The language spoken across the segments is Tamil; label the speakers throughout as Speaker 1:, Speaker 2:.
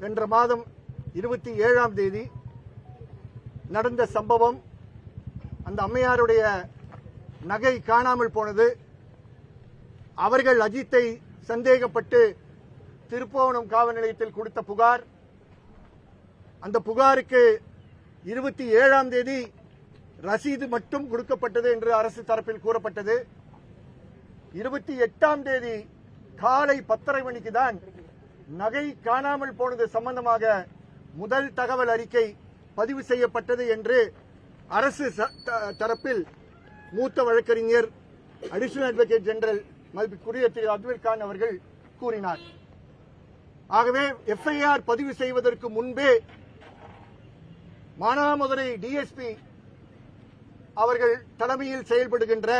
Speaker 1: சென்ற மாதம் இருபத்தி ஏழாம் தேதி நடந்த சம்பவம் அந்த அம்மையாருடைய நகை காணாமல் போனது. அவர்கள் அஜித்தை சந்தேகப்பட்டு திருப்போணம் காவல் நிலையத்தில் கொடுத்த புகார். அந்த புகாருக்கு இருபத்தி ஏழாம் தேதி ரசீது மட்டும் கொடுக்கப்பட்டது என்று அரசு தரப்பில் கூறப்பட்டது. இருபத்தி எட்டாம் தேதி காலை பத்தரை மணிக்கு தான் நகை காணாமல் போனது சம்பந்தமாக முதல் தகவல் அறிக்கை பதிவு செய்யப்பட்டது என்று அரசு தரப்பில் மூத்த வழக்கறிஞர் அடிஷனல் அட்வொகேட் ஜெனரல் மதிப்புக்குரிய திரு அப்துல் கான் அவர்கள் கூறினார். ஆகவே எஃப்ஐஆர் பதிவு செய்வதற்கு முன்பே மானாமதுரை டிஎஸ்பி அவர்கள் தலைமையில் செயல்படுகின்ற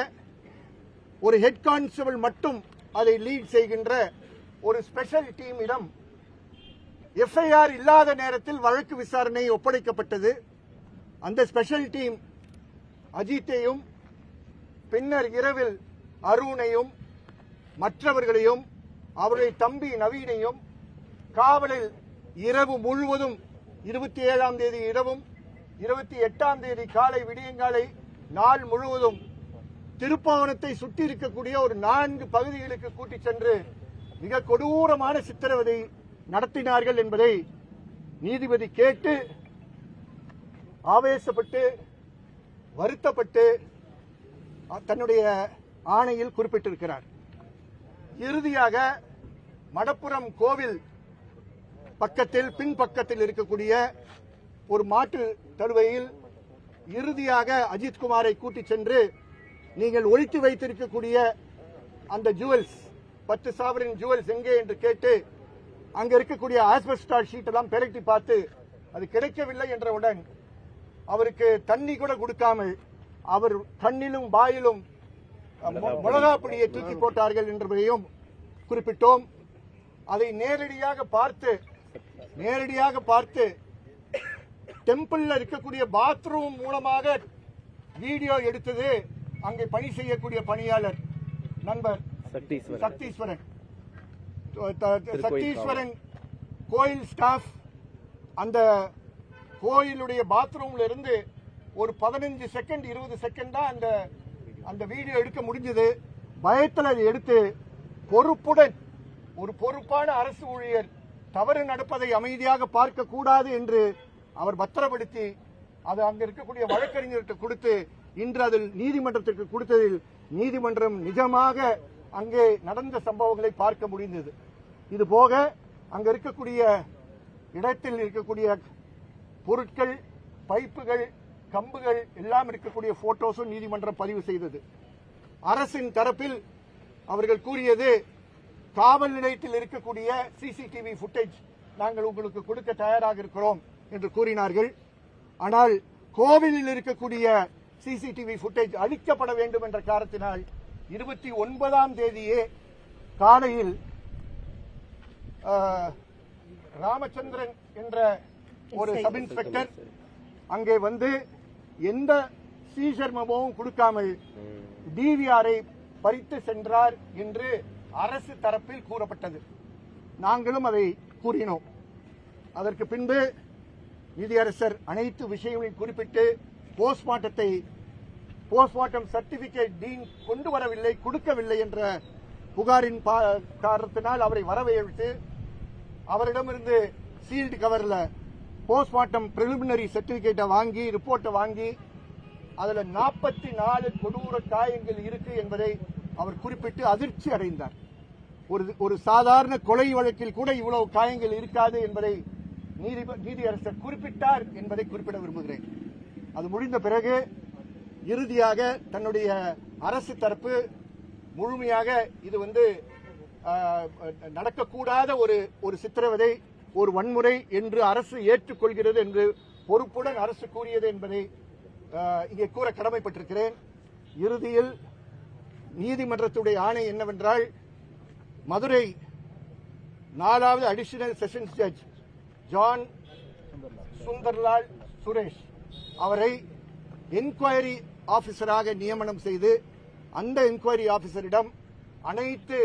Speaker 1: ஒரு ஹெட் கான்ஸ்டபிள் மட்டும் அதை லீட் செய்கின்ற ஒரு ஸ்பெஷல் டீமிடம் எஃப்ஐஆர் இல்லாத நேரத்தில் வழக்கு விசாரணை ஒப்படைக்கப்பட்டது. அந்த ஸ்பெஷல் டீம் அஜித்தையும் பின்னர் இரவில் அருணையும் மற்றவர்களையும் அவருடைய தம்பி நவீனையும் காவலில் இரவு முழுவதும் இருபத்தி ஏழாம் தேதி இரவும் இருபத்தி எட்டாம் தேதி காலை விடியங்காலை நாள் முழுவதும் திருப்பாவனத்தை சுற்றி இருக்கக்கூடிய ஒரு நான்கு பகுதிகளுக்கு கூட்டிச் சென்று மிக கொடூரமான சித்திரவதை நடத்தினார்கள் என்பதை நீதிபதி கேட்டு ஆவேசப்பட்டு வருத்தப்பட்டு தன்னுடைய ஆணையில் குறிப்பிட்டிருக்கிறார். இறுதியாக மடப்புறம் கோவில் பக்கத்தில் பின்பக்கத்தில் இருக்கக்கூடிய ஒரு மாட்டு தழுவையில் இறுதியாக அஜித்குமாரை கூட்டிச் சென்று நீங்கள் ஒழித்து வைத்திருக்கக்கூடிய அந்த ஜுவல்ஸ் பத்து சாவரின் ஜுவல்ஸ் எங்கே என்று கேட்டு அங்க இருக்கக்கூடிய ஆஸ்பெஸ்டார் ஷீட் எல்லாம் பெரட்டி பார்த்து அது கிடைக்கவில்லை என்றவுடன் அவருக்கு தண்ணி கூட கொடுக்காமல் அவர் கண்ணிலும் வாயிலும் மிளகா பொடியை தூக்கி போட்டார்கள் என்பதையும் குறிப்பிட்டோம். அதை நேரடியாக பார்த்து நேரடியாக பார்த்து டெம்பிள்ல இருக்கக்கூடிய பாத்ரூம் மூலமாக வீடியோ எடுத்தது அங்கே பணி செய்யக்கூடிய பணியாளர் நண்பர்
Speaker 2: சக்தீஸ்வரன்
Speaker 1: சக்தீஸ்வரன் கோயில் ஸ்டாஃப் அந்த கோயிலுடைய பாத்ரூம்ல இருந்து ஒரு பதினஞ்சு செகண்ட் இருபது செகண்ட் தான் அந்த அந்த வீடியோ எடுக்க முடிஞ்சது. பயத்தில் அதை எடுத்து பொறுப்புடன் ஒரு பொறுப்பான அரசு ஊழியர் தவறு நடப்பதை அமைதியாக பார்க்க கூடாது என்று அவர் பத்திரப்படுத்தி அது அங்க இருக்கக்கூடிய வழக்கறிஞர்கிட்ட கொடுத்து இன்று அதில் நீதிமன்றத்திற்கு கொடுத்ததில் நீதிமன்றம் நிஜமாக அங்கே நடந்த சம்பவங்களை பார்க்க முடிந்தது. இது போக அங்க இருக்கக்கூடிய இடத்தில் இருக்கக்கூடிய பொருட்கள் பைப்புகள் கம்புகள் எல்லாம் இருக்கக்கூடிய போட்டோஸும் நீதிமன்றம் பதிவு செய்தது. அரசின் தரப்பில் அவர்கள் கூறியது காவல் நிலையத்தில் இருக்கக்கூடிய சிசிடிவி ஃபுட்டேஜ் நாங்கள் உங்களுக்கு கொடுக்க தயாராக இருக்கிறோம் என்று கூறினார்கள். ஆனால் கோவிலில் இருக்கக்கூடிய சிசிடிவி ஃபுட்டேஜ் அழிக்கப்பட வேண்டும் என்ற காரணத்தினால் இருபத்தி ஒன்பதாம் தேதியே காலையில் ராமச்சந்திரன் என்ற ஒரு சப் இன்ஸ்பெக்டர் அங்கே வந்து எந்த சீசர் மெமோவும் கொடுக்காமல் டிவிஆரை பறித்து சென்றார் என்று அரசு தரப்பில் கூறப்பட்டது. நாங்களும் அதை கூறினோம். அதற்கு பின்பு நீதியரசர் அனைத்து விஷயங்களையும் குறிப்பிட்டு போஸ்ட்மார்ட்டத்தை போஸ்ட்மார்ட்டம் சர்டிபிகேட் டீன் கொண்டு வரவில்லை கொடுக்கவில்லை என்ற புகாரின் பா- காரணத்தினால் அவரை வரவழைத்து அவரிடமிருந்து சீல்டு கவர்ல போஸ்ட்மார்ட்டம் பிரிலிமினரி சர்டிபிகேட்டை வாங்கி ரிப்போர்ட்டை வாங்கி அதுல நாற்பத்தி நாலு கொடூர காயங்கள் இருக்கு என்பதை அவர் குறிப்பிட்டு அதிர்ச்சி அடைந்தார். ஒரு ஒரு சாதாரண கொலை வழக்கில் கூட இவ்வளவு காயங்கள் இருக்காது என்பதை நீதி நீதியரசர் குறிப்பிட்டார் என்பதை குறிப்பிட விரும்புகிறேன். அது முடிந்த பிறகு இறுதியாக தன்னுடைய அரசு தரப்பு முழுமையாக இது வந்து நடக்கக்கூடாத ஒரு ஒரு சித்திரவதை ஒரு வன்முறை என்று அரசு ஏற்றுக்கொள்கிறது என்று பொறுப்புடன் அரசு கூறியது என்பதை இங்கே கூற கடமைப்பட்டிருக்கிறேன். இறுதியில் நீதிமன்றத்துடைய ஆணை என்னவென்றால் மதுரை நாலாவது additional sessions judge John Sundarlal Suresh அவரை என்கொயரி ஆபீசராக நியமனம் செய்து அந்த என்கொயரி ஆபீசரிடம் அனைத்து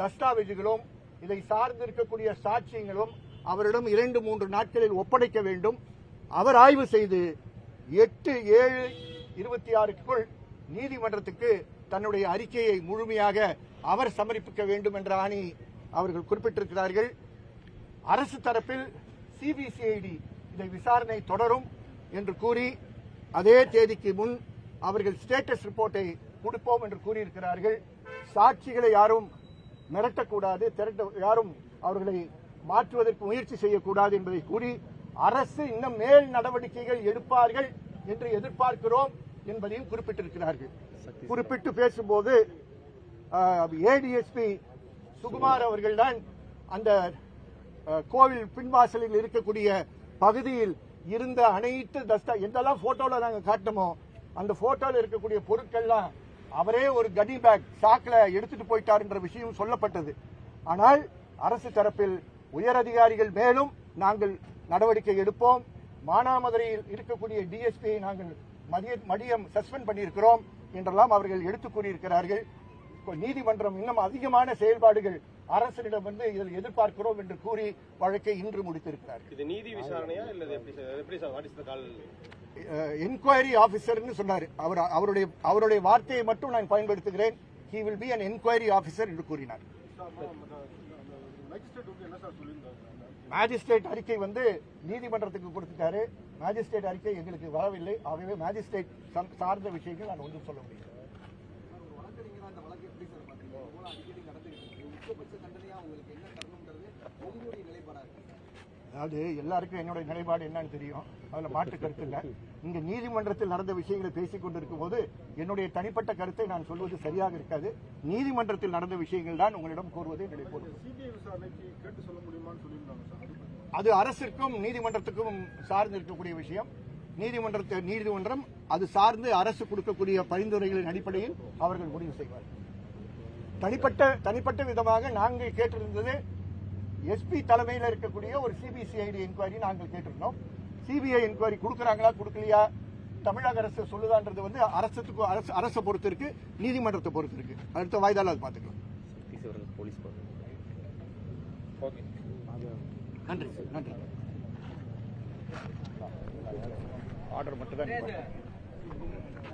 Speaker 1: தஸ்தாவேஜுகளும் இதை சார்ந்து இருக்கக்கூடிய சாட்சியங்களும் அவரிடம் இரண்டு மூன்று நாட்களில் ஒப்படைக்க வேண்டும். அவர் ஆய்வு செய்து எட்டு ஏழு இருபத்தி ஆறுக்குள் நீதிமன்றத்துக்கு தன்னுடைய அறிக்கையை முழுமையாக அவர் சமர்ப்பிக்க வேண்டும் என்ற ஆணி அவர்கள் குறிப்பிட்டிருக்கிறார்கள். அரசு தரப்பில் சிபிசிஐடி இதை விசாரணை தொடரும் என்று கூறி அதே தேதிக்கு முன் அவர்கள் ஸ்டேட்டஸ் ரிப்போர்ட்டை கொடுப்போம் என்று கூறியிருக்கிறார்கள். சாட்சிகளை யாரும் மிரட்டக்கூடாது திரட்ட யாரும் அவர்களை மாற்றுவதற்கு முயற்சி செய்யக்கூடாது என்பதை கூறி அரசு இன்னும் மேல் நடவடிக்கைகள் எடுப்பார்கள் என்று எதிர்பார்க்கிறோம் என்பதையும் குறிப்பிட்டிருக்கிறார்கள். குறிப்பிட்டு பேசும்போது ஏடிஎஸ்பி சுகுமார் அவர்கள்தான் அந்த கோவில் பின்வாசலில் இருக்கக்கூடிய பகுதியில் இருந்த அனைத்து தஸ்தா எந்தெல்லாம் போட்டோல நாங்க காட்டினோமோ அந்த போட்டோல இருக்கக்கூடிய பொருட்கள்லாம் அவரே ஒரு கனி பேக் சாக்குல எடுத்துட்டு போயிட்டார் என்ற விஷயம் சொல்லப்பட்டது. ஆனால் அரசு தரப்பில் உயர் அதிகாரிகள் மேலும் நாங்கள் நடவடிக்கை எடுப்போம். மானாமதுரையில் இருக்கக்கூடிய டிஎஸ்பியை நாங்கள் மதிய மதியம் சஸ்பெண்ட் பண்ணியிருக்கிறோம் என்றெல்லாம் அவர்கள் எடுத்துக் கூறியிருக்கிறார்கள். இப்போ நீதிமன்றம் இன்னும் அதிகமான செயல்பாடுகள் அரசிடம் வந்து இதில் எதிர்பார்க்கிறோம் என்று கூறி வழக்கை இன்று முடித்திருக்கிறார்கள்.
Speaker 2: இது நீதி விசாரணையா இல்ல இது எப்படி
Speaker 1: என்கொயரி ஆபீசர்னு சொன்னார். அவர் அவருடைய அவருடைய வார்த்தையை மட்டும் நான் பயன்படுத்துகிறேன். He will be an enquiry officer என்று கூறினார். மேஜிஸ்ட்ரேட் அறிக்கை வந்து நீதிமன்றத்துக்கு கொடுத்துட்டாரு. மேஜிஸ்ட்ரேட் அறிக்கை எங்களுக்கு வரவில்லை. ஆகவே மேஜிஸ்ட்ரேட் சார்ந்த விஷயங்கள் நான் ஒன்றும் சொல்ல முடியும்
Speaker 3: வழக்கறிஞரா இந்த வழக்கு எப்படி சார் பாத்தீங்க இவ்வளவு அடிக்கடி நடந்துகிட்டு இருக்கு உச்சபட்ச தண்டனையா உங்களுக்கு என்ன தரணுன்றது உங்களுடைய நிலைப்பாடா இருக்கு
Speaker 1: அதாவது எல்லாருக்கும் என்னுடைய நிலைப்பாடு என்னன்னு தெரியும். அதுல மாற்று கருத்து இல்ல. இங்க நீதிமன்றத்தில் நடந்த விஷயங்களை பேசிக் கொண்டிருக்கும் போது என்னுடைய தனிப்பட்ட கருத்தை நான் சொல்வது சரியாக இருக்காது. நீதிமன்றத்தில் நடந்த விஷயங்கள் தான் உங்களிடம்
Speaker 4: அது பத்தி.
Speaker 1: அது அரசிற்கும் நீதிமன்றத்துக்கும் சார்ந்து இருக்கக்கூடிய விஷயம். நீதிமன்றத்தை நீதிமன்றம் அது சார்ந்து அரசு கொடுக்கக்கூடிய பரிந்துரைகளின் அடிப்படையில் அவர்கள் முடிவு செய்வார்கள். தனிப்பட்ட தனிப்பட்ட விதமாக நாங்கள் கேட்டிருந்தது எஸ்பி தலைமையில் இருக்கக்கூடிய ஒரு சிபிசிஐடி என்கொயரி நாங்கள் கேட்டிருந்தோம். சிபிஐ என்கொயரி கொடுக்கறாங்களா கொடுக்கலையா? தமிழக அரசு சொல்லுதான்றது வந்து அரசுக்கு அரசு அரசை பொறுத்து இருக்கு நீதிமன்றத்தை பொறுத்து இருக்கு. அடுத்த வாய்தால அது பார்த்துக்கலாம்.
Speaker 2: Police okay.
Speaker 1: நன்றி நன்றி. ஆர்டர் மட்டும் தான்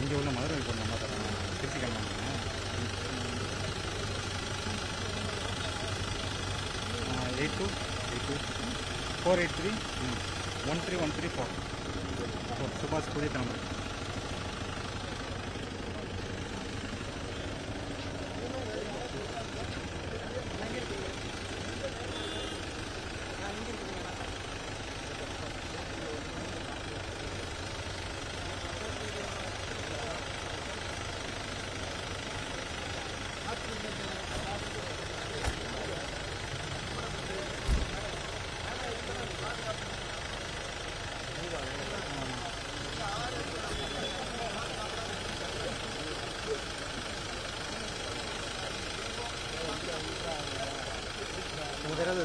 Speaker 5: இங்கே உள்ள மதுரை கொண்டு அம்மா தரோம் Trichy கிளம்பாங்க eight two eight two four eight three one three one three four four Subash புதிய தலைமுறை.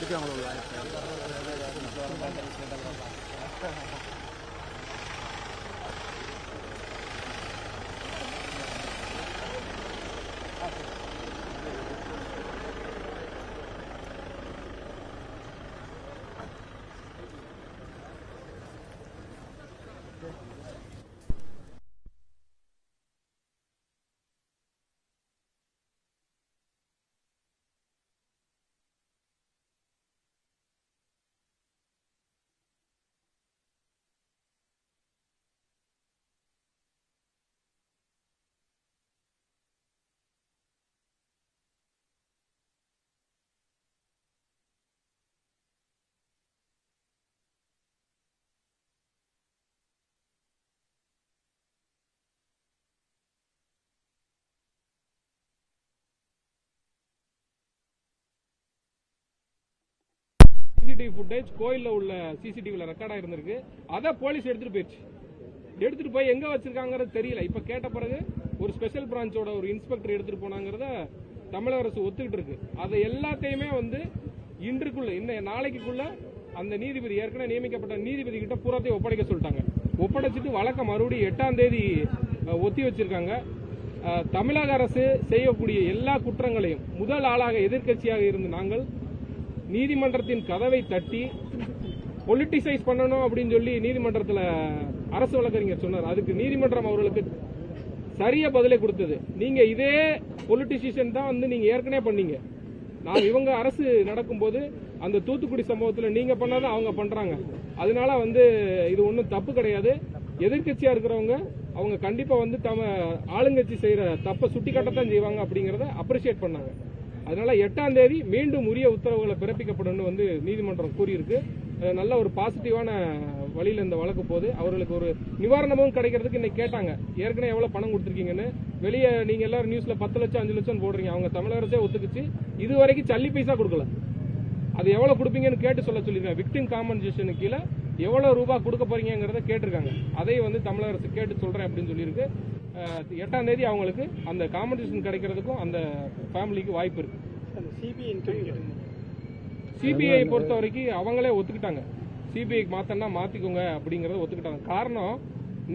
Speaker 6: பிடிக்கிறாங்களோ சிசிடிவி ஃபுட்டேஜ் கோயிலில் உள்ள சிசிடிவியில் ரெக்கார்டாக இருந்திருக்கு. அதை போலீஸ் எடுத்துட்டு போயிடுச்சு எடுத்துட்டு போய் எங்க வச்சிருக்காங்கிறது தெரியல. இப்ப கேட்ட பிறகு ஒரு ஸ்பெஷல் பிரான்ச்சோட ஒரு இன்ஸ்பெக்டர் எடுத்துட்டு போனாங்கிறத தமிழக அரசு ஒத்துக்கிட்டு இருக்கு. அதை எல்லாத்தையுமே வந்து இன்றுக்குள்ள இன்னும் நாளைக்குள்ள அந்த நீதிபதி ஏற்கனவே நியமிக்கப்பட்ட நீதிபதி கிட்ட பூராத்தையும் ஒப்படைக்க சொல்லிட்டாங்க. ஒப்படைச்சிட்டு வழக்க மறுபடியும் எட்டாம் தேதி ஒத்தி வச்சிருக்காங்க. தமிழக அரசு செய்யக்கூடிய எல்லா குற்றங்களையும் முதல் ஆளாக எதிர்க்கட்சியாக இருந்த நாங்கள் நீதிமன்றத்தின் கதவை தட்டி பொலிட்டிசைஸ் பண்ணணும் அப்படின்னு சொல்லி நீதிமன்றத்தில் அரசு வழக்கறிஞர் சொன்னார். அதுக்கு நீதிமன்றம் அவர்களுக்கு சரிய பதிலை கொடுத்தது. நீங்க இதே பொலிட்டிசிஷன் தான் வந்து நீங்க ஏற்கனவே பண்ணீங்க. நான் இவங்க அரசு நடக்கும்போது அந்த தூத்துக்குடி சம்பவத்தில் நீங்க பண்ணாதான் அவங்க பண்றாங்க. அதனால வந்து இது ஒன்றும் தப்பு கிடையாது. எதிர்கட்சியா இருக்கிறவங்க அவங்க கண்டிப்பா வந்து தம ஆளுங்கட்சி செய்யற தப்பை சுட்டி காட்டத்தான் செய்வாங்க அப்படிங்கறத அப்ரிசியேட் பண்ணாங்க. அதனால எட்டாம் தேதி மீண்டும் உரிய உத்தரவுகளை பிறப்பிக்கப்படும் வந்து நீதிமன்றம் கூறியிருக்கு. நல்ல ஒரு பாசிட்டிவான வழியில் இந்த வழக்கு போது அவர்களுக்கு ஒரு நிவாரணமும் கிடைக்கிறதுக்கு இன்னைக்கு கேட்டாங்க. ஏற்கனவே எவ்வளவு பணம் கொடுத்துருக்கீங்கன்னு. வெளியே நீங்க எல்லாரும் நியூஸ்ல பத்து லட்சம் அஞ்சு லட்சம் போடுறீங்க. அவங்க தமிழரசே ஒத்துக்குச்சு. இது வரைக்கும் சல்லி பைசா கொடுக்கல. அது எவ்வளவு கொடுப்பீங்கன்னு கேட்டு சொல்ல சொல்லியிருக்காங்க. விக்டிம் காம்பன்சேஷனு கீழே எவ்வளவு ரூபாய் கொடுக்க போறீங்கிறத கேட்டிருக்காங்க. அதை வந்து தமிழக அரசு கேட்டு சொல்றேன் அப்படின்னு சொல்லியிருக்கு. எட்டாம் தேதி அவங்களுக்கு அந்த காம்பன்சேஷன் கிடைக்கிறதுக்கும் அந்த ஃபேமிலிக்கு வாய்ப்பு இருக்கு. சிபிஐ பொறுத்த வரைக்கும் அவங்களே ஒத்துக்கிட்டாங்க. சிபிஐக்கு மாத்தனா மாத்திக்கோங்க அப்படிங்கறத ஒத்துக்கிட்டாங்க. காரணம்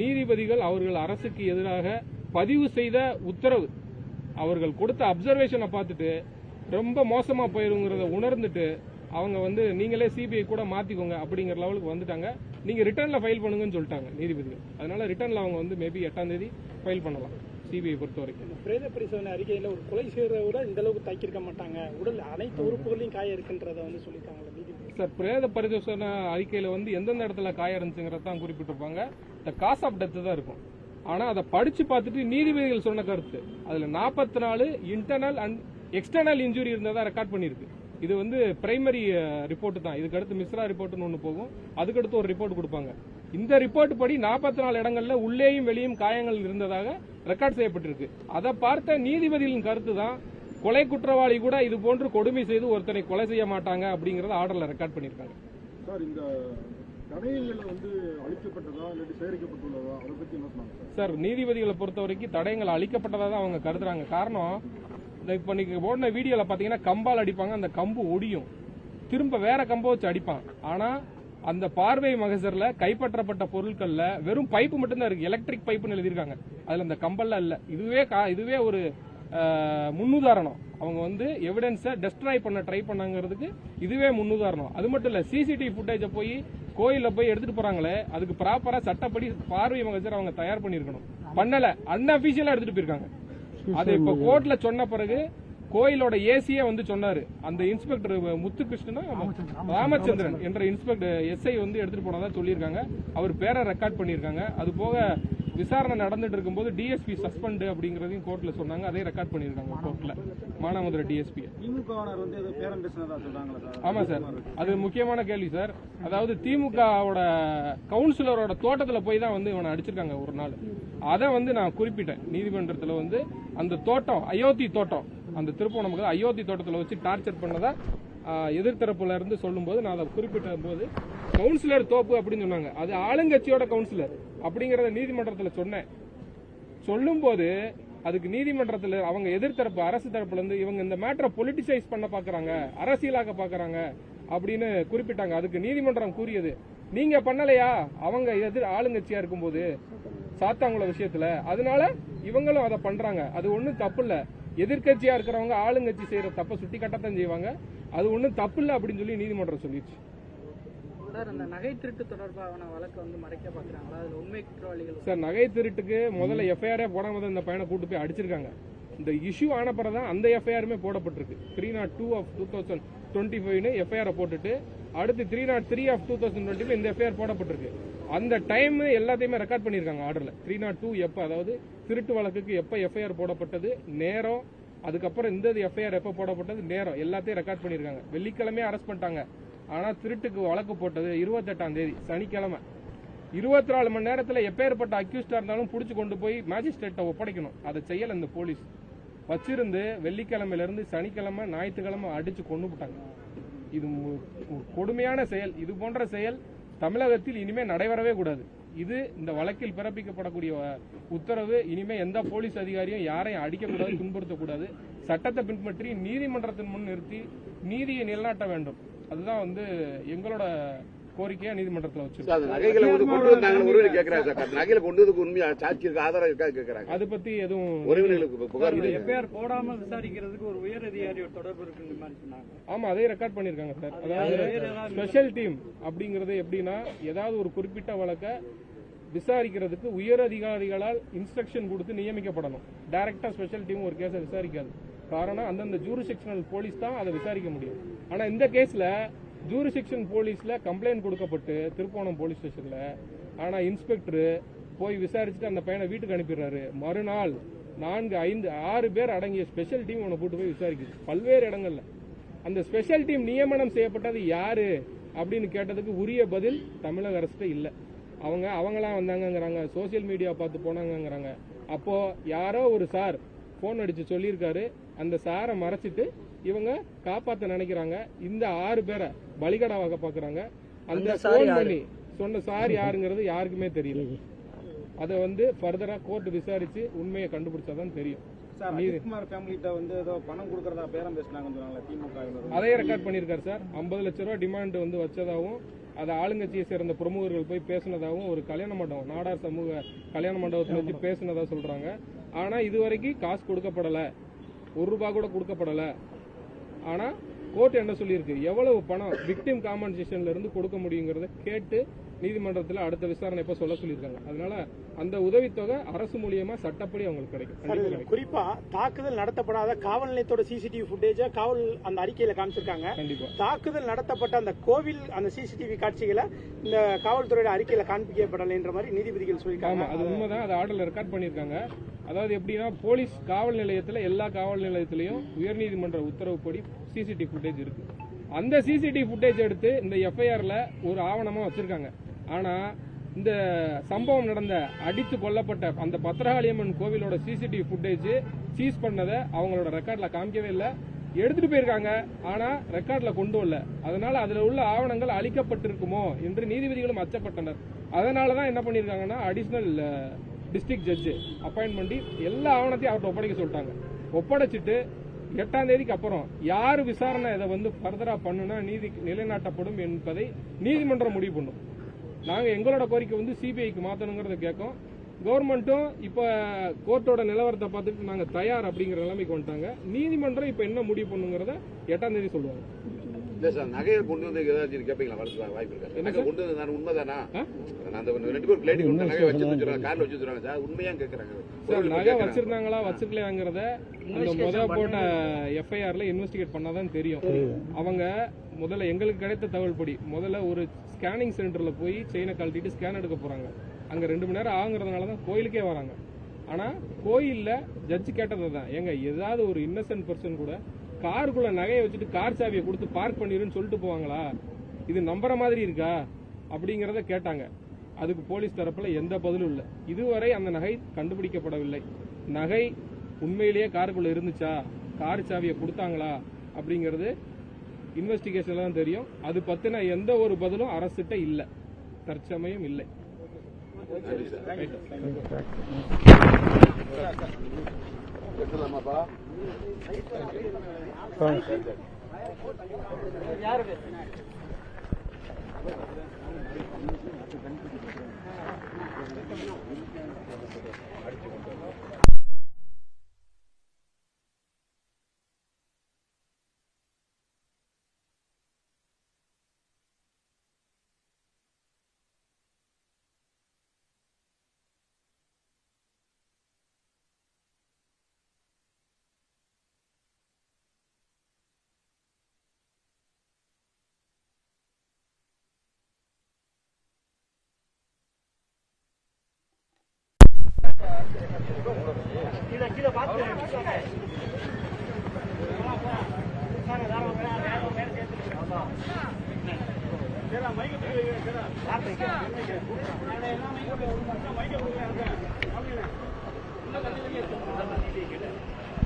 Speaker 6: நீதிபதிகள் அவர்கள் அரசுக்கு எதிராக பதிவு செய்த உத்தரவு. அவர்கள் கொடுத்த அப்சர்வேஷனை பார்த்துட்டு ரொம்ப மோசமா போயிருங்கிறத உணர்ந்துட்டு அவங்க வந்து நீங்களே சிபிஐ கூட மாத்திக்கோங்க அப்படிங்கிற லெவலுக்கு வந்துட்டாங்க. நீங்க ரிட்டர்ன்ல ஃபைல் பண்ணுங்கன்னு சொல்லிட்டாங்க நீதிபதிகள். அதனால ரிட்டர்ன்ல அவங்க வந்து மேபி எட்டாம் தேதி ஃபைல் பண்ணலாம் சிபிஐ பொறுத்த வரைக்கும்
Speaker 7: பிரேத பரிசோதனை அறிக்கையில ஒரு கொலை செய்யறவரை இந்த அளவுக்கு தாக்கியிருக்க மாட்டாங்க. உடல் அனைத்து உறுப்புகளையும் காய இருக்குன்றத வந்து சொல்லியிருக்காங்க
Speaker 6: சார் பிரேத பரிசோதனை அறிக்கையில வந்து எந்தெந்த இடத்துல காயம் இருந்துச்சுங்கிறத தான் குறிப்பிட்டிருப்பாங்க. இந்த காஸ் ஆஃப் டெத் தான் இருக்கும். ஆனா அதை படிச்சு பார்த்துட்டு நீதிபதிகள் சொன்ன கருத்து. அதுல நாற்பத்தி நாலு இன்டர்னல் அண்ட் எக்ஸ்டர்னல் இன்ஜுரி இருந்ததா ரெக்கார்ட் பண்ணிருக்கு இது வந்து பிரைமரி ரிப்போர்ட் தான். இதுக்கு அடுத்து மிஸ்ரா ரிப்போர்ட்னு ஒன்று போகும். அதுக்கடுத்து ஒரு ரிப்போர்ட் கொடுப்பாங்க. இந்த ரிப்போர்ட் படி நாற்பத்தி நாலு இடங்கள்ல உள்ளேயும் வெளியும் காயங்கள் இருந்ததாக ரெக்கார்ட் செய்யப்பட்டிருக்கு. அதை பார்த்த நீதிபதிகளின் கருத்து தான் கொலை குற்றவாளி கூட இது போன்று கொடுமை செய்து ஒருத்தனை கொலை செய்ய மாட்டாங்க அப்படிங்கறத ஆர்டர்ல ரெக்கார்ட் பண்ணிருக்காங்க
Speaker 4: சார் இந்த சார்?
Speaker 6: நீதிபதிகளை பொறுத்த வரைக்கும் தடயங்கள் அழிக்கப்பட்டதா தான் அவங்க கருதுறாங்க. காரணம் இந்த இப்ப நீங்க ஓடின வீடியோல பாத்தீங்கன்னா கம்பால் அடிப்பாங்க அந்த கம்பு ஒடியும். திரும்ப வேற கம்ப வச்சு அடிப்பான். ஆனா அந்த பார்வை மகசர்ல கைப்பற்றப்பட்ட பொருட்கள்ல வெறும் பைப்பு மட்டும்தான் இருக்கு. எலக்ட்ரிக் பைப்புன்னு எழுதியிருக்காங்க. அதுல அந்த கம்பல்லாம் இல்ல. இதுவே இதுவே ஒரு முன்னுதாரணம். அவங்க வந்து எவிடன்ஸை டெஸ்ட்ராய் பண்ண ட்ரை பண்ணாங்கிறதுக்கு இதுவே முன்னுதாரணம். அது மட்டும் இல்ல சிசிடிவி ஃபுட்டேஜை போய் கோயில்ல போய் எடுத்துட்டு போறாங்களே அதுக்கு ப்ராப்பரா சட்டப்படி பார்வை மகசர் அவங்க தயார் பண்ணிருக்கணும் பண்ணல. அன்அபிஷியலா எடுத்துட்டு போயிருக்காங்க. அது இப்ப கோர்ட்ல சொன்ன பிறகு கோயிலோட ஏசியே வந்து சொன்னாரு. அந்த இன்ஸ்பெக்டர் முத்துகிருஷ்ணனா? ராமச்சந்திரன் என்ற இன்ஸ்பெக்டர் எஸ்ஐ வந்து எடுத்துட்டு போனதா சொல்லியிருக்காங்க. அவர் பேரை ரெக்கார்ட் பண்ணியிருக்காங்க. அது போக விசாரணை நடந்துட்டு இருக்கும்போது டிஎஸ்பி சஸ்பெண்ட் அப்படிங்கறதையும் கோர்ட்ல சொன்னாங்க. அதையும் ரெக்கார்ட் பண்ணியிருக்காங்க கோர்ட்ல மானாமதுரை டிஎஸ்பி ஆமா சார். அது முக்கியமான கேள்வி சார். அதாவது திமுகவோட கவுன்சிலரோட தோட்டத்துல போய் தான் வந்து இவனை அடிச்சிருக்காங்க ஒரு நாள். அதை வந்து நான் குறிப்பிட்டேன். நீதிமன்றத்துல வந்து அந்த தோட்டம் அயோத்தி தோட்டம் அந்த திருப்பணம் அயோத்தி தோட்டத்தில் வச்சு டார்ச்சர் பண்ணதா எதிர்த்தரப்புல இருந்து சொல்லும்போது நான் அதை குறிப்பிட்ட போது கவுன்சிலர் தோப்பு அப்படின்னு சொன்னாங்க. அது ஆளுங்கட்சியோட கவுன்சிலர் அப்படிங்கறத நீதிமன்றத்துல சொன்னேன். சொல்லும்போது அதுக்கு நீதிமன்றத்தில் அவங்க எதிர்த்தரப்பு அரசு தரப்புல இருந்து இவங்க இந்த மேட்டரை பொலிட்டிசைஸ் பண்ண பாக்குறாங்க அரசியலாக்க பாக்குறாங்க அப்படின்னு குறிப்பிட்டாங்க. அதுக்கு நீதிமன்றம் கூறியது நீங்க பண்ணலையா? அவங்க எதிர் ஆளுங்கட்சியா இருக்கும்போது சாத்தாங்குள விஷயத்துல. அதனால இவங்களும் அதை பண்றாங்க. அது ஒண்ணும் தப்பு இல்லை. எதிர்க்கட்சியா இருக்கிறவங்க ஆளுங்கட்சி செய்யற தப்ப சுட்டி கட்டத்தான் செய்வாங்க. அது ஒண்ணும் தப்பு இல்ல அப்படின்னு சொல்லி நீதிமன்றம் சொல்லிடுச்சு.
Speaker 7: சார் அந்த நகை திருட்டு தொடர்பான வழக்கை வந்து மறைக்க பாக்குறாங்களா அதுல உண்மை குற்றவாளிகள்
Speaker 6: சார் நகை திருட்டுக்கு முதல்ல எஃப்ஐஆரே போடாம இந்த பையனை கூட்டு போய் அடிச்சிருக்காங்க. இந்த இஷ்யூ ஆன பிறகு தான் அந்த எஃப்ஐஆருமே போடப்பட்டிருக்கு. Three nought two of two thousand twenty ஃபைவ்னு எஃப்ஐஆரை போட்டுட்டு அடுத்து three nought three of two thousand twenty இந்த எஃப்ஐஆர் போடப்பட்டிருக்கு. அந்த டைம் எல்லாத்தையுமே ரெக்கார்ட் பண்ணியிருக்காங்க ஆர்டரில் த்ரீ நாட் டூ எப்போ அதாவது திருட்டு வழக்குக்கு எப்போ எஃப்ஐஆர் போடப்பட்டது? நேரம். அதுக்கப்புறம் இந்த எஃப்ஐஆர் எப்போ போடப்பட்டது? நேரம். எல்லாத்தையும் ரெக்கார்ட் பண்ணியிருக்காங்க. வெள்ளிக்கிழமையே அரெஸ்ட் பண்ணிட்டாங்க. ஆனால் திருட்டுக்கு வழக்கு போட்டது இருபத்தெட்டாம் தேதி சனிக்கிழமை. இருபத்தி நாலு மணி நேரத்தில் எப்பேற்பட்ட அக்யூஸ்டாக இருந்தாலும் பிடிச்சி கொண்டு போய் மேஜிஸ்ட்ரேட்டை ஒப்படைக்கணும். அதை செய்யலை இந்த போலீஸ் வச்சிருந்து வெள்ளிக்கிழமையிலிருந்து சனிக்கிழமை ஞாயிற்றுக்கிழமை அடிச்சு கொண்டு போட்டாங்க இது கொடுமையான செயல். இது போன்ற செயல் தமிழகத்தில் இனிமே நடைபெறவே கூடாது. இது இந்த வழக்கில் பிறப்பிக்கப்படக்கூடிய உத்தரவு. இனிமே எந்த போலீஸ் அதிகாரியும் யாரையும் அடிக்கக்கூடாது துன்புறுத்தக்கூடாது. சட்டத்தை பின்பற்றி நீதிமன்றத்தின் முன் நிறுத்தி நீதியை நிலைநாட்ட வேண்டும். அதுதான் வந்து எங்களோட கோரிக்கையா நீதிமன்றத்தில்
Speaker 8: சார்,
Speaker 6: வச்சிருக்கோம்
Speaker 8: அந்த நகைகளை வந்து கொண்டு வந்தாங்க ஒருவர் கேட்கிறாங்க சார். அந்த நகைகளை கொண்டு வந்ததுக்கு உண்மையா? சாட்சி இருக்கு? ஆதாரம் இருக்கா? கேட்கறாங்க
Speaker 6: அது பத்தி எதுவும்
Speaker 8: உறவினர்களுக்கு புகார்.
Speaker 2: எஃப்ஐஆர் போடாம விசாரிக்கிறதுக்கு ஒரு உயர் அதிகாரியோட தொடர்பு இருக்குன்ற மாதிரி சொன்னாங்க.
Speaker 6: ஆமா அதையும் ரெக்கார்ட் பண்ணிருக்காங்க சார். அதாவது ஸ்பெஷல் டீம் அப்படிங்கறது எப்படின்னா ஏதாவது ஒரு குறிப்பிட்ட வழக்க விசாரிக்கிறதுக்கு உயர் அதிகாரிகளால் இன்ஸ்ட்ரக்ஷன் கொடுத்து நியமிக்கப்படணும். டைரக்டா ஸ்பெஷல் டீம் ஒரு கேஸை விசாரிக்காது. காரணம் அந்தந்த ஜூரிசெக்ஷனல் போலீஸ் தான் அதை விசாரிக்க முடியும். ஆனா இந்த கேஸ்ல ஜூரிசெக்ஷன் போலீஸ்ல கம்ப்ளைண்ட் கொடுக்கப்பட்டு திருப்போணம் போலீஸ் ஸ்டேஷன்ல. ஆனா இன்ஸ்பெக்டர் போய் விசாரிச்சுட்டு அந்த பையனை வீட்டுக்கு அனுப்பிடுறாரு. மறுநாள் நான்கு ஐந்து ஆறு பேர் அடங்கிய ஸ்பெஷல் டீம் அவனை கூட்டு போய் விசாரிக்குது. பல்வேறு இடங்கள்ல. அந்த ஸ்பெஷல் டீம் நியமனம் செய்யப்பட்டது யாரு அப்படின்னு கேட்டதுக்கு உரிய பதில் தமிழக அரசு இல்ல. அவங்க அவங்களாம் வந்தாங்கங்கிறாங்க. சோசியல் மீடியா பார்த்து போனாங்கங்கிறாங்க. அப்போ யாரோ ஒரு சார் போன் அடிச்சு சொல்லியிருக்காரு. அந்த சாரை மறைச்சிட்டு இவங்க காப்பாத்த நினைக்கிறாங்க. இந்த ஆறு பேரை பலிகடாவாக பாக்குறாங்க. அந்த போன் பண்ணி சொன்ன சார் யாருங்கிறது யாருக்குமே தெரியல. அதை வந்து ஃபர்தரா கோர்ட் விசாரிச்சு உண்மையை கண்டுபிடிச்சாதான் தெரியும். அதையே ரெக்கார்ட் பண்ணியிருக்காரு சார். 50 லட்ச ரூபா டிமாண்ட் வந்து வச்சதாகவும் அதை ஆளுங்கட்சியை சேர்ந்த பிரமுகர்கள் போய் பேசினதாகவும் ஒரு கல்யாண மண்டபம் நாடார் சமூக கல்யாண மண்டபத்தில் வச்சு பேசினதா சொல்றாங்க. ஆனா இதுவரைக்கும் காசு கொடுக்கப்படல. ஒரு ரூபாய் கூட கொடுக்கப்படல. ஆனா கோர்ட் என்ன சொல்லியிருக்கு? எவ்வளவு பணம் விக்டிம் காம்பன்சேஷன்ல இருந்து கொடுக்க முடியுங்கிறத கேட்டு நீதிமன்றத்தில் அடுத்த விசாரணை எப்ப சொல்ல சொல்லியிருக்காங்க. அதனால அந்த உதவித்தொகை அரசு மூலியமா சட்டப்படி அவங்களுக்கு கிடைக்கும்.
Speaker 7: குறிப்பா தாக்குதல் நடத்தப்படாத காவல் நிலையத்தோட சிசிடிவி ஃபுட்டேஜ காவல் அந்த அறிக்கையில காமிச்சிருக்காங்க.
Speaker 6: கண்டிப்பா.
Speaker 7: தாக்குதல் நடத்தப்பட்ட அந்த கோவில் அந்த சிசிடிவி காட்சிகளை இந்த காவல்துறையோட அறிக்கையில காண்பிக்கப்படலைன்ற மாதிரி நீதிபதிகள் சொல்லியிருக்காங்க.
Speaker 6: அது உண்மைதான். அது ஆர்டர்ல ரெக்கார்ட் பண்ணிருக்காங்க அதாவது எப்படின்னா போலீஸ் காவல் நிலையத்துல எல்லா காவல் நிலையத்திலையும் உயர்நீதிமன்ற உத்தரவுப்படி சிசிடிவி ஃபுட்டேஜ் இருக்கு. அந்த சிசிடிவி ஃபுட்டேஜ் எடுத்து இந்த எஃப்ஐஆர்ல ஒரு ஆவணமா வச்சிருக்காங்க. ஆனா இந்த சம்பவம் நடந்த அடித்து கொல்லப்பட்ட அந்த பத்திரகாளியம்மன் கோவிலோட சிசிடிவி ஃபுட்டேஜ் சீஸ் பண்ணதை அவங்களோட ரெக்கார்ட்ல காமிக்கவே இல்லை. எடுத்துட்டு போயிருக்காங்க ஆனா ரெக்கார்ட்ல கொண்டு வரல. அதனால அதுல உள்ள ஆவணங்கள் அழிக்கப்பட்டிருக்குமோ என்று நீதிபதிகளும் அச்சப்பட்டனர். அதனாலதான் என்ன பண்ணிருக்காங்கன்னா அடிஷனல் டிஸ்ட்ரிக்ட் ஜட்ஜ் அப்பாயின்ட் பண்ணி எல்லா ஆவணத்தையும் அவர்கிட்ட ஒப்படைக்க சொல்லிட்டாங்க. ஒப்படைச்சிட்டு எட்டாம் தேதிக்கு அப்புறம் யார் விசாரணை இதை வந்து ஃபர்தரா பண்ணுனா நீதி நிலைநாட்டப்படும் என்பதை நீதிமன்றம் முடிவு பண்ணும். நாங்கள் எங்களோட கோரிக்கை வந்து சிபிஐக்கு மாற்றணுங்கிறத கேட்கோம் கவர்மெண்ட்டும் இப்போ கோர்ட்டோட நிலவரத்தை பார்த்துட்டு நாங்கள் தயார் அப்படிங்கிற நிலைமைக்கு வந்துட்டாங்க. நீதிமன்றம் இப்போ என்ன முடிவு பண்ணுங்கிறத எட்டாம் தேதி சொல்லுவாங்க.
Speaker 8: இல்ல சார் நகையை கொண்டு வந்து ஏதாச்சும் கேட்பீங்களா வரதுக்கு வாய்ப்பு இருக்கா
Speaker 6: சார்?
Speaker 8: கொண்டு வந்து நான் உண்மைதானா?
Speaker 6: ஆ?
Speaker 8: நான் அந்த ரெண்டு பேர் பிளேட் கொண்டு நகை வச்சு வச்சிருக்காங்க கார்ல வச்சு வச்சிருக்காங்க சார். உண்மையா கேட்கறாங்க
Speaker 6: சார். நகை வச்சிருந்தாங்களா? வச்சிருக்கலையாங்கிறத அந்த முத போட்ட எஃப்ஐஆர்ல இன்வெஸ்டிகேட் பண்ணாதான் தெரியும். அவங்க முதல்ல எங்களுக்கு கிடைத்த தகவல் படி முதல்ல ஒரு ஸ்கேனிங் சென்டர்ல போய் செயினை கழட்டிட்டு ஸ்கேன் எடுக்க போறாங்க. அங்க ரெண்டு மணி நேரம் ஆகுங்கிறதுனால தான் கோயிலுக்கே வராங்க. ஆனா கோயில்ல ஜட்ஜ் கேட்டது தான் ஏங்க ஏதாவது ஒரு இன்னசென்ட் பர்சன் கூட காருக்குள்ள நகையை வச்சுட்டு கார் சாவியை கொடுத்து பார்க் பண்ணிருன்னு சொல்லிட்டு போவாங்களா? இது நம்புற மாதிரி இருக்கா? அப்படிங்கறத கேட்டாங்க. அதுக்கு போலீஸ் தரப்புல எந்த பதிலும் இல்லை. இதுவரை அந்த நகை கண்டுபிடிக்கப்படவில்லை. நகை உண்மையிலேயே காருக்குள்ள இருந்துச்சா? கார் சாவியை கொடுத்தாங்களா? அப்படிங்கிறது இன்வெஸ்டிகேஷன்ல தான் தெரியும். அது பத்தின எந்த ஒரு பதிலும் அரசுகிட்ட இல்லை. தற்சமயம் இல்லை.
Speaker 8: எடுத்துலாமாப்பா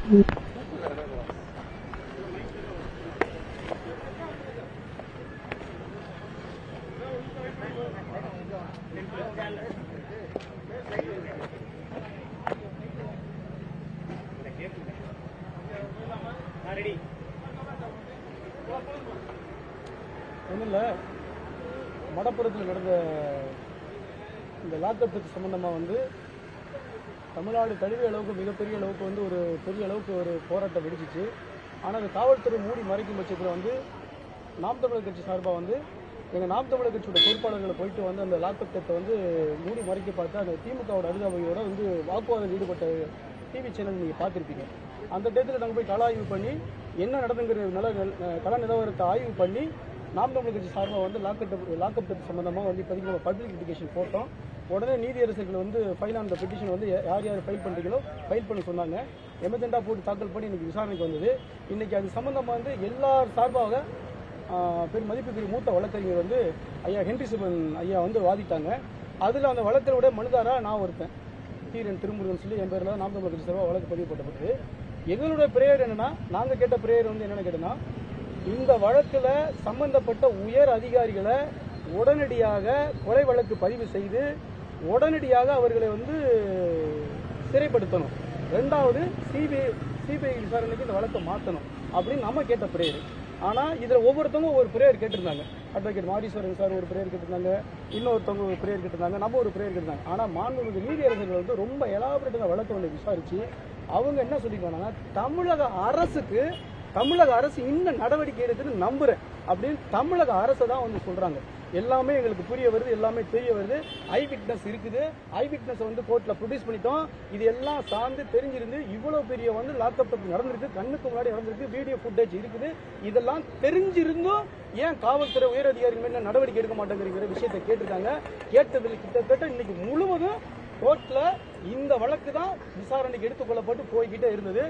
Speaker 9: ஒன்றும் இல்லை மடப்புறத்தில் நடந்த இந்த லாக்அப் சம்பந்தமாக வந்து தமிழ்நாடு தழுவிய அளவுக்கு மிகப்பெரிய அளவுக்கு வந்து ஒரு பெரிய அளவுக்கு ஒரு போராட்டம் வெடிச்சிச்சு. ஆனால் அது காவல்துறை மூடி மறைக்கும் பட்சத்தில் வந்து நாம் தமிழர் கட்சி சார்பாக வந்து எங்கள் நாம் தமிழர் கட்சியோட பொறுப்பாளர்களை போயிட்டு வந்து அந்த லாக்அப் டெத்தை வந்து மூடி மறைக்க பார்த்து அந்த திமுகவோட அருகாமையோட வந்து வாக்குவாதம் ஈடுபட்ட டிவி சேனல் நீங்கள் பார்த்துருப்பீங்க. அந்த டேத்தில் நாங்கள் போய் கள ஆய்வு பண்ணி என்ன நடந்துங்கிற நில கள நிலவரத்தை ஆய்வு பண்ணி நாம் தமிழர் கட்சி சார்பாக வந்து லாக்அப் லாக்அப் சம்மந்தமாக வந்து இப்போதைக்கு நம்ம பப்ளிக் எஜுகேஷன் போட்டோம். உடனே நீதியரசர்கள் வந்து ஃபைல் ஆன பெட்டிஷன் வந்து யார் யார் ஃபைல் பண்ணுறீங்களோ ஃபைல் பண்ண சொன்னாங்க. எமர்ஜென்ட்டாக போட்டு தாக்கல் பண்ணி இன்றைக்கி விசாரணைக்கு வந்தது. இன்றைக்கி அது சம்பந்தமாக வந்து எல்லார் சார்பாக பெரும் மதிப்புக்குரிய மூத்த வழக்கறிஞர் வந்து ஐயா ஹென்ரி சிவன் ஐயா வந்து வாதிட்டாங்க. அதில் அந்த வழக்கிலோட மனுதாரா நான் ஒருத்தன். தீரன் திருமுருகன் சொல்லி என் பேரில் நாம் தமிழர் சார்பாக வழக்கு பதிவு போட்டப்பட்டது எங்களுடைய பிரேயர் என்னன்னா நாங்கள் கேட்ட பிரேயர் வந்து என்னென்னு கேட்டோன்னா இந்த வழக்கில் சம்பந்தப்பட்ட உயர் அதிகாரிகளை உடனடியாக கொலை வழக்கு பதிவு செய்து உடனடியாக அவர்களை வந்து சிறைப்படுத்தணும். ரெண்டாவது சிபிஐ சிபிஐ விசாரணைக்கு இந்த வழக்கை மாற்றணும் அப்படின்னு நம்ம கேட்ட பிரேயர். ஆனால் இதில் ஒவ்வொருத்தவங்க ஒரு பிரேயர் கேட்டிருந்தாங்க. அட்வொகேட் மாரீஸ்வரன் சார் ஒரு பிரேயர் கேட்டிருந்தாங்க. இன்னொருத்தவங்க ஒரு பிரேயர் கேட்டிருந்தாங்க. நம்ம ஒரு பிரேயர் கேட்டிருந்தாங்க. ஆனால் மாண்புமிகு நீதியரசர்கள் வந்து ரொம்ப எலாபரேட்டாக வழக்கு வந்து விசாரித்து அவங்க என்ன சொல்லியிருக்காங்கன்னா தமிழக அரசுக்கு தமிழக அரசு இன்னும் நடவடிக்கை எடுக்குன்னு நம்புகிறேன் அப்படின்னு தமிழக அரசை தான் வந்து சொல்கிறாங்க எல்லாமே எங்களுக்கு புரிய வருது எல்லாமே தெரிய வருது. ஐ விட்னஸ் இருக்குது. ஐ விட்னஸ் வந்து கோர்ட்ல ப்ரொடியூஸ் பண்ணிட்டோம். இது எல்லாம் சார்ந்து தெரிஞ்சிருந்து இவ்வளவு பெரிய வந்து லாக்அப் தப்பு நடந்திருக்கு கண்ணுக்கு முன்னாடி நடந்திருக்கு வீடியோ ஃபுட்டேஜ் இருக்குது. இதெல்லாம் தெரிஞ்சிருந்தும் ஏன் காவல்துறை உயர் அதிகாரிகள் மேல நடவடிக்கை எடுக்க மாட்டேங்கிற விஷயத்தை கேட்டிருக்காங்க. கேட்டதில் கிட்டத்தட்ட இன்னைக்கு முழுவதும் கோர்ட்ல இந்த வழக்கு தான் விசாரணைக்கு எடுத்துக்கொள்ளப்பட்டு போய்கிட்டே இருந்தது.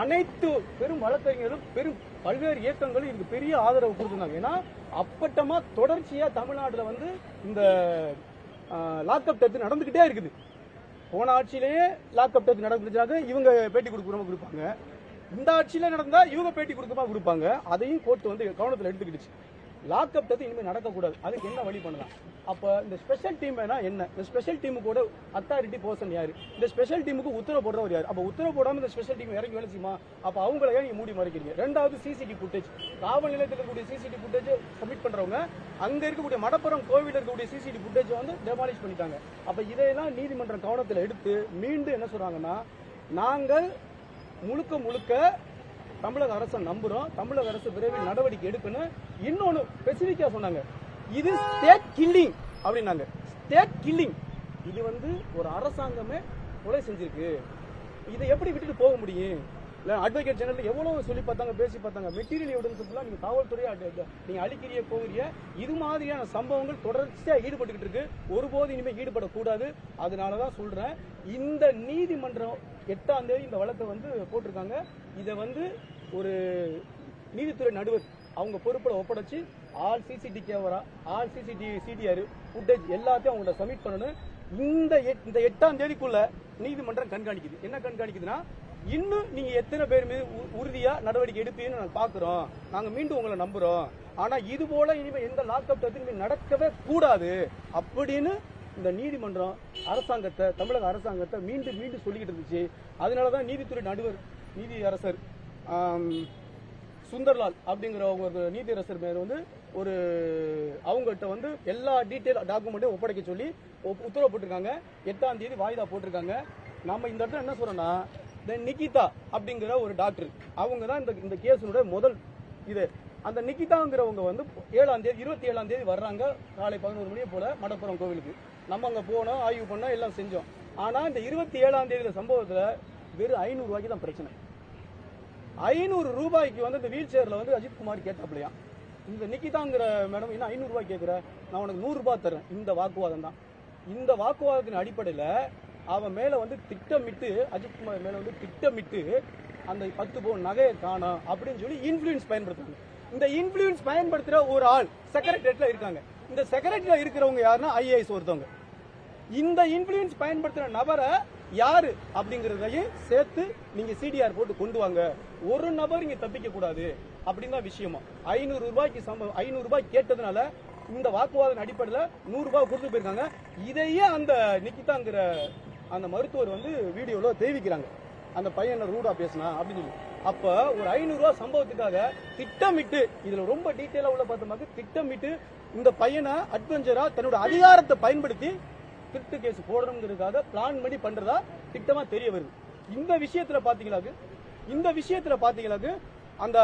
Speaker 9: அனைத்து பெரும் வழக்கறிஞர்களும் பெரும் பல்வேறு இயக்கங்களும் இதுக்கு பெரிய ஆதரவு கொடுத்துருந்தாங்க. ஏன்னா அப்பட்டமா தொடர்ச்சியா தமிழ்நாட்டில் வந்து இந்த லாக்அப் டெத் நடந்துகிட்டே இருக்குது. போன ஆட்சியிலேயே லாக்அப் டெத் நடந்துச்சாக்க இவங்க பேட்டி கொடுக்குறவங்க கொடுப்பாங்க. இந்த ஆட்சியில நடந்தா இவங்க பேட்டி கொடுக்கமா கொடுப்பாங்க. அதையும் கோர்ட் வந்து கவனத்தில் எடுத்துக்கிடுச்சு. லாக்அப் டெத் இனிமேல் நடக்கக்கூடாது. அதுக்கு என்ன வழி பண்ணலாம்? அப்போ இந்த ஸ்பெஷல் டீம் வேணா என்ன? இந்த ஸ்பெஷல் டீமுக்கோட அத்தாரிட்டி பர்சன் யார்? இந்த ஸ்பெஷல் டீமுக்கு உத்தரவு போடுறவர் யார்? அப்போ உத்தரவு போடாமல் இந்த ஸ்பெஷல் டீம் இறங்கி வேலை செய்யுமா? அப்போ அவங்கள ஏன் நீங்க மூடி மறைக்கிறீங்க? ரெண்டாவது சிசிடி ஃபுட்டேஜ் காவல் நிலையத்தில் இருக்கக்கூடிய சிசிடி ஃபுட்டேஜ் சப்மிட் பண்ணுறவங்க அங்கே இருக்கக்கூடிய மடப்புறம் கோவில் இருக்கக்கூடிய சிசிடி ஃபுட்டேஜ் வந்து டெமாலிஷ் பண்ணிட்டாங்க. அப்போ இதையெல்லாம் நீதிமன்றம் கவனத்தில் எடுத்து மீண்டும் என்ன சொல்கிறாங்கன்னா நாங்கள் முழுக்க முழுக்க தமிழக அரசை நம்புறோம். தமிழக அரசு விரைவில் நடவடிக்கை எடுக்கணும். இன்னொன்னு ஸ்பெசிபிக்கா சொன்னாங்க. இது ஸ்டேட் கில்லிங் அப்படின்னாங்க. ஸ்டேட் கில்லிங் இது வந்து ஒரு அரசாங்கமே கொலை செஞ்சிருக்கு. இதை எப்படி விட்டுட்டு போக முடியும்? அட்வொகேட் ஜெனரல் எவ்வளவு சொல்லி பார்த்தாங்க பேசி பார்த்தாங்க. மெட்டீரியல் எவிடன்ஸ் நீங்க காவல்துறையா நீங்க அழிக்கிறிய போகிறிய இது மாதிரியான சம்பவங்கள் தொடர்ச்சியா ஈடுபட்டுக்கிட்டு இருக்கு. ஒருபோது இனிமே ஈடுபடக்கூடாது. அதனாலதான் சொல்றேன் இந்த நீதிமன்றம் எட்டாம் தேதி இந்த வழக்கை வந்து போட்டிருக்காங்க. இதை வந்து ஒரு நீதித்துறை நடுவர் அவங்க பொறுப்பில் ஒப்படைச்சு all CCTV camera all CCTV CDR footage எல்லாத்தையும் அவங்கள சப்மிட் பண்ணணும். இந்த எட்- இந்த எட்டாம் தேதிக்குள்ள நீதிமன்றம் கண்காணிக்குது. என்ன கண்காணிக்குதுன்னா இன்னும் நீங்க எத்தனை பேர் மீது உ- உறுதியா நடவடிக்கை எடுப்பீங்கன்னு நாங்க பாக்குறோம். நாங்க மீண்டும் உங்களை நம்புறோம். ஆனா இது போல இனிமே எந்த லாக்அப் இனிமே நடக்கவே கூடாது அப்படின்னு இந்த நீதிமன்றம் அரசாங்கத்தை தமிழக அரசாங்கத்தை மீண்டும் மீண்டும் சொல்லிக்கிட்டு இருந்துச்சு. அதனால தான் நீதித்துறை நடுவர் நீதி அரசர் சுந்தர்லால் அப்படிங்கிற ஒரு நீதியரசர் மேல வந்து ஒரு அவங்ககிட்ட வந்து எல்லா டீட்டெயில் டாக்குமெண்ட்டையும் ஒப்படைக்க சொல்லி உத்தரவு போட்டிருக்காங்க. எட்டாம் தேதி வாய்தா போட்டிருக்காங்க. நம்ம இந்த இடத்துல என்ன சொல்றோம்னா தென் நிகிதா அப்படிங்கிற ஒரு டாக்டர் அவங்க தான் இந்த இந்த கேஸினுடைய முதல் இது. அந்த நிகிதாங்கிறவங்க வந்து ஏழாம் தேதி இருபத்தி ஏழாம் தேதி வர்றாங்க. காலை பதினோரு மணியை போல மடப்புறம் கோவிலுக்கு. நம்ம அங்கே போனோம் ஆய்வு பண்ணோம் எல்லாம் செஞ்சோம். ஆனால் இந்த இருபத்தி ஏழாம் தேதி சம்பவத்தில் வெறும் ஐநூறு ரூபாய்க்கு தான் பிரச்சனை. ஐநூறு ரூபாய்க்கு வந்து இந்த வீல் சேர்ல வந்து அஜித் குமார் கேட்டாப்லையா? இந்த நிக்கிதாங்கிற மேடம் என்ன ஐநூறு ரூபாய் கேட்குற நான் உனக்கு நூறு ரூபாய் தரேன் இந்த வாக்குவாதம் தான். இந்த வாக்குவாதத்தின் அடிப்படையில் அவன் மேல வந்து திட்டமிட்டு அஜித் குமார் மேல வந்து திட்டமிட்டு அந்த பத்து பவுன் நகையை காணும் அப்படின்னு சொல்லி இன்ஃபுளுன்ஸ் பயன்படுத்துறாங்க. இந்த இன்ஃபுளுன்ஸ் பயன்படுத்துற ஒரு ஆள் செக்ரட்டரியேட்ல இருக்காங்க. இந்த செக்ரட்டரியில இருக்கிறவங்க யாருன்னா ஐஏஎஸ் ஒருத்தவங்க. இந்த இன்ஃபுளுன்ஸ் பயன்படுத்துற நபரை யாரு அப்படிங்கறதையும் சேர்த்து நீங்க சிடிஆர் போட்டு கொண்டு வாங்க. ஒரு நபர் இங்க தப்பிக்க கூடாது அப்படின்னு தான் விஷயமா. ஐநூறு ரூபாய்க்கு சம ஐநூறு ரூபாய் கேட்டதுனால இந்த வாக்குவாதம் அடிப்படையில் நூறு ரூபாய் கொடுத்து போயிருக்காங்க. இதையே அந்த நிக்கிதாங்கிற அந்த மருத்துவர் வந்து வீடியோல தெரிவிக்கிறாங்க அந்த பையன் ரூடா பேசினா அப்படின்னு சொல்லி. அப்ப ஒரு ஐநூறு ரூபாய் சம்பவத்துக்காக திட்டமிட்டு இதுல ரொம்ப டீட்டெயிலா உள்ள பார்த்தோம்னாக்க திட்டமிட்டு இந்த பையனை அட்வென்ச்சரா தன்னோட அதிகாரத்தை பயன்படுத்தி திருட்டு கேஸ் போடணுங்கிறதுக்காக பிளான் பண்ணி பண்றதா திட்டமா தெரிய வருது. இந்த விஷயத்துல பாத்தீங்களாக்கு இந்த விஷயத்துல பாத்தீங்களாக்கு அந்த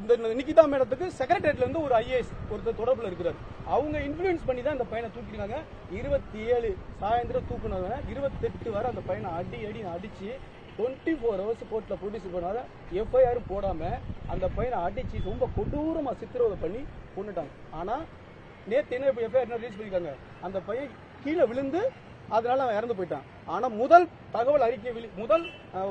Speaker 9: இந்த நிகிதா மேடத்துக்கு செக்ரட்டரியட்ல இருந்து ஒரு ஐஏஎஸ் ஒருத்தர் தொடர்பில் இருக்கிறார். அவங்க இன்ஃபுளுன்ஸ் பண்ணி தான் இந்த பையனை தூக்கிருக்காங்க இருபத்தி ஏழு சாயந்தரம் தூக்குனவங்க இருபத்தெட்டு வரை அந்த பையனை அடி அடி அடிச்சு டுவெண்ட்டி ஃபோர் ஹவர்ஸ் கோர்ட்ல ப்ரொடியூஸ் பண்ணாத எஃப்ஐஆரும் போடாம அந்த பையனை அடிச்சு ரொம்ப கொடூரமா சித்திரவதை பண்ணி கொண்டுட்டாங்க ஆனா நேற்று என்ன இப்போ எஃப்ஐஆர் ரிலீஸ் பண்ணிருக்காங்க. அந்த பையன் கீழே விழுந்து அதனால அவன் இறந்து போயிட்டான். ஆனா முதல் தகவல் அறிக்கை முதல்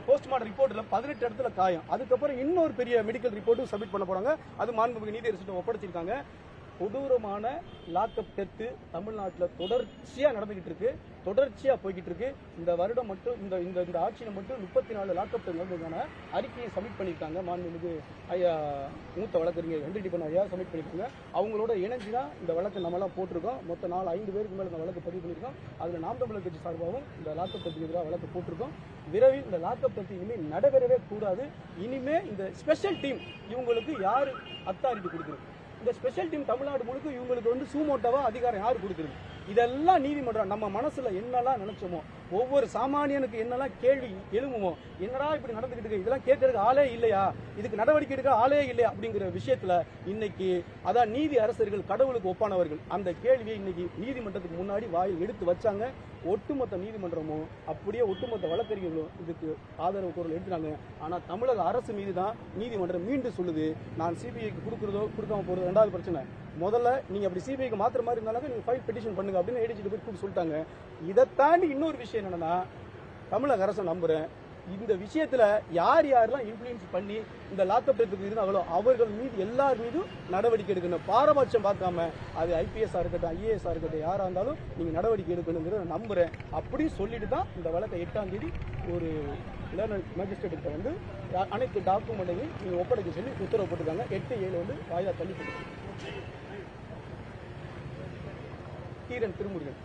Speaker 9: போஸ்ட்மார்டம் ரிப்போர்ட்ல பதினெட்டு இடத்துல காயம். அதுக்கப்புறம் இன்னொரு பெரிய மெடிக்கல் ரிப்போர்ட்டும் சப்மிட் பண்ண போறாங்க. அது மாண்புமிகு நீதியரசிட்ட ஒப்படைச்சிருக்காங்க. கொடூரமான லாக்அப் டெத்து தமிழ்நாட்டில் தொடர்ச்சியாக நடந்துகிட்டு இருக்கு. தொடர்ச்சியாக போய்கிட்டு இருக்கு. இந்த வருடம் மட்டும் இந்த இந்த இந்த ஆட்சியில் மட்டும் முப்பத்தி நாலு லாக்அப் நடந்ததுக்கான அறிக்கையை சப்மிட் பண்ணியிருக்காங்க மாண்புமிகு ஐயா மூத்த வழக்கறிஞர் வெங்கடி பண்ண ஐயா சப்மிட் பண்ணியிருக்காங்க. அவங்களோட இணைஞ்சு தான் இந்த வழக்கு நம்மளாம் போட்டிருக்கோம். மொத்த நாலு ஐந்து பேருக்கு மேலே இந்த வழக்கு பதிவு பண்ணியிருக்கோம். அதில் நாம் தமிழர் கட்சி சார்பாகவும் இந்த லாக்அப் டெத்துக்கு எதிராக வழக்கு போட்டிருக்கோம். விரைவில் இந்த லாக்அப் டெத் இனிமேல் நடைபெறவே கூடாது. இனிமே இந்த ஸ்பெஷல் டீம் இவங்களுக்கு யார் அத்தாரிட்டி கொடுக்குறது இந்த ஸ்பெஷல் டீம் தமிழ்நாடு முழுக்க இவங்களுக்கு வந்து சூமோட்டவா அதிகாரம் யார் கொடுக்குறது இதெல்லாம் நீதிமன்றம் நம்ம மனசுல என்னெல்லாம் நினைச்சோமோ ஒவ்வொரு சாமானியனுக்கு என்னெல்லாம் கேள்வி எழுமுமோ என்னடா இப்படி நடந்துகிட்டு இருக்கு? இதெல்லாம் கேட்கறதுக்கு ஆளே இல்லையா? இதுக்கு நடவடிக்கை எடுக்க ஆளே இல்லையா? அப்படிங்கிற விஷயத்துல இன்னைக்கு அதான் நீதி அரசர்கள் கடவுளுக்கு ஒப்பானவர்கள். அந்த கேள்வியை இன்னைக்கு நீதிமன்றத்துக்கு முன்னாடி வாயில் எடுத்து வச்சாங்க. ஒட்டுமொத்த நீதிமன்றமும் அப்படியே ஒட்டுமொத்த வழக்கறிஞர்களும் இதுக்கு ஆதரவு குரல் எடுத்துட்டாங்க. ஆனால் தமிழக அரசு மீது தான் நீதிமன்றம் மீண்டும் சொல்லுது. நான் சிபிஐக்கு கொடுக்குறதோ கொடுக்காம போகிறது ரெண்டாவது பிரச்சனை. முதல்ல நீங்க அப்படி சிபிஐக்கு மாத்திர மாதிரி இருந்தாலும் நீங்க ஃபைல் பெட்டிஷன் பண்ணுங்க அப்படின்னு ஏடிஜிட்டு போய் கூப்பிட்டு சொல்லிட்டாங்க. இதை தாண்டி இன்னொரு விஷயம் என்னன்னா தமிழக அரசை நம்புறேன். இந்த விஷயத்துல யார் யாரெல்லாம் இன்ஃபுளுன்ஸ் பண்ணி இந்த லாக்அப் இருந்தாங்களோ அவர்கள் மீது எல்லார் மீதும் நடவடிக்கை எடுக்கணும். பாரபட்சம் பார்க்காம அது ஐபிஎஸ் இருக்கட்டும் ஐஏஎஸ் இருக்கட்டும் யாரா இருந்தாலும் நீங்க நடவடிக்கை எடுக்கணுங்கிறத நான் நம்புறேன். அப்படி சொல்லிட்டு தான் இந்த வழக்கை எட்டாம் தேதி ஒரு மேஜிஸ்ட்ரேட் வந்து அனைத்து டாக்குமெண்ட்டையும் நீங்க ஒப்படைக்க சொல்லி உத்தரவு போட்டிருக்காங்க. எட்டு ஏழு வந்து வாய்தா தள்ளி போட்டுருக்காங்க. கீரன் திருமுருகன்.